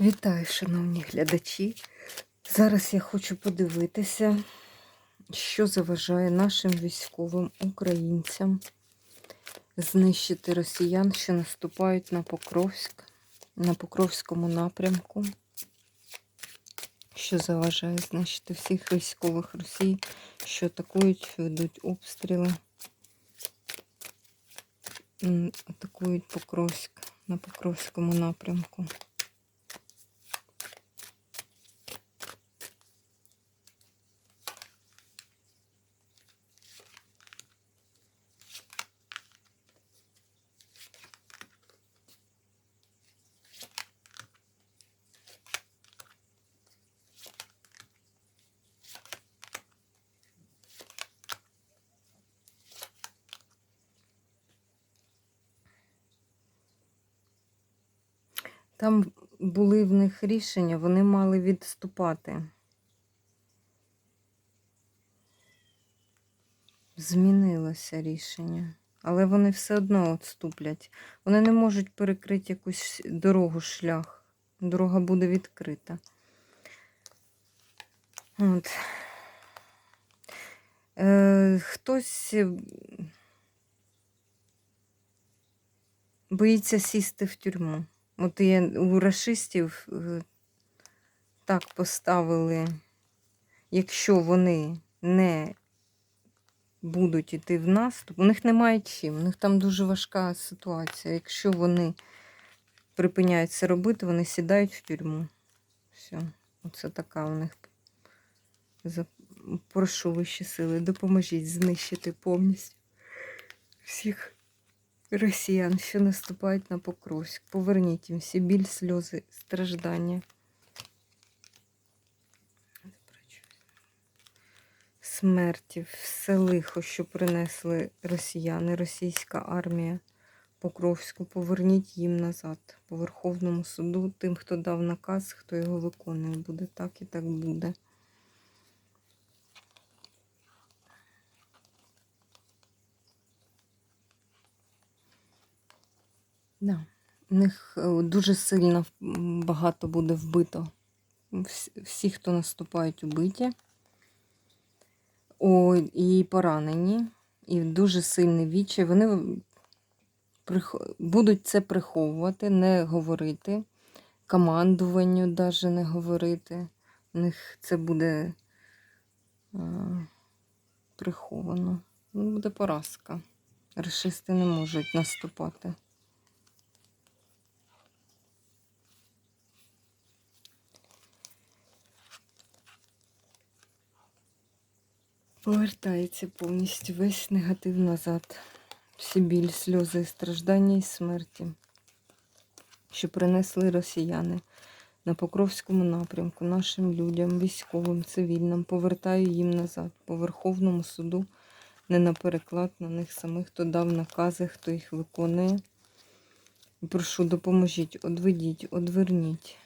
Вітаю, шановні глядачі. Зараз я хочу подивитися, що заважає нашим військовим українцям знищити росіян, що наступають на Покровськ, на Покровському напрямку. Що заважає знищити всіх військових Росії, що атакують, що ведуть обстріли, атакують Покровськ на Покровському напрямку. Там були в них рішення, вони мали відступати. Змінилося рішення. Але вони все одно відступлять. Вони не можуть перекрити якусь дорогу, шлях. Дорога буде відкрита. От. Е, хтось е, боїться сісти в тюрму. От є у расистів е, так поставили, якщо вони не будуть іти в наступ, у них немає чим, у них там дуже важка ситуація. Якщо вони припиняють це робити, вони сідають в тюрму. Все, оце така у них. Прошу вищі сили, допоможіть знищити повністю всіх росіян, що наступають на Покровськ. Поверніть їм всі біль, сльози, страждання. Смерті, все лихо, що принесли росіяни, російська армія Покровську. Поверніть їм назад по Верховному суду, тим, хто дав наказ, хто його виконує. Буде так і так буде. Да. У них е, дуже сильно багато буде вбито. Всі, хто наступають, убиті. О, і поранені, і дуже сильний відчай. Вони прих- будуть це приховувати, не говорити, командуванню навіть не говорити. У них це буде а, приховано. Ну, буде поразка. Рашисти не можуть наступати. Повертається повністю весь негатив назад. Всі біль, сльози, страждання і смерті, що принесли росіяни на Покровському напрямку, нашим людям, військовим, цивільним, повертаю їм назад, по Верховному суду, не на переклад на них самих, хто дав накази, хто їх виконує. Прошу, допоможіть, одведіть, одверніть.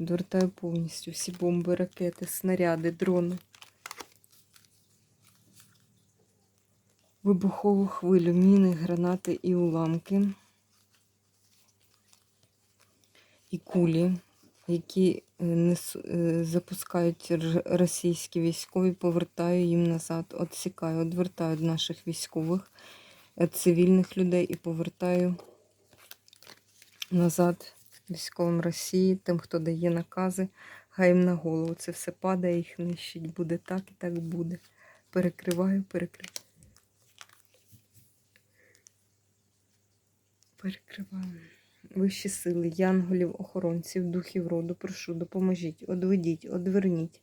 Відвертаю повністю всі бомби, ракети, снаряди, дрони. Вибухову хвилю, міни, гранати і уламки, і кулі, які е, е, запускають російські військові, повертаю їм назад, відсікаю, відвертаю від наших військових, цивільних людей і повертаю назад військовим Росії, тим, хто дає накази, хай їм на голову. Це все падає, їх нищить. Буде так і так буде. Перекриваю, перекриваю. Перекриваю. Вищі сили, янголів, охоронців, духів роду, прошу, допоможіть, одведіть, одверніть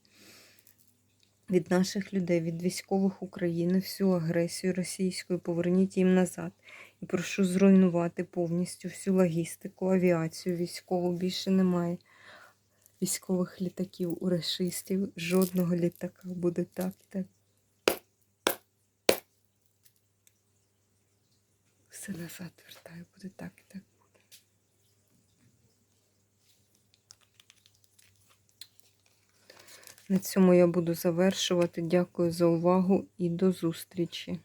від наших людей, від військових України всю агресію російську, поверніть їм назад. І прошу зруйнувати повністю всю логістику, авіацію військову. Більше немає військових літаків у рашистів. Жодного літака буде так і так. Все назад вертаю, буде так і так буде. На цьому я буду завершувати. Дякую за увагу і до зустрічі.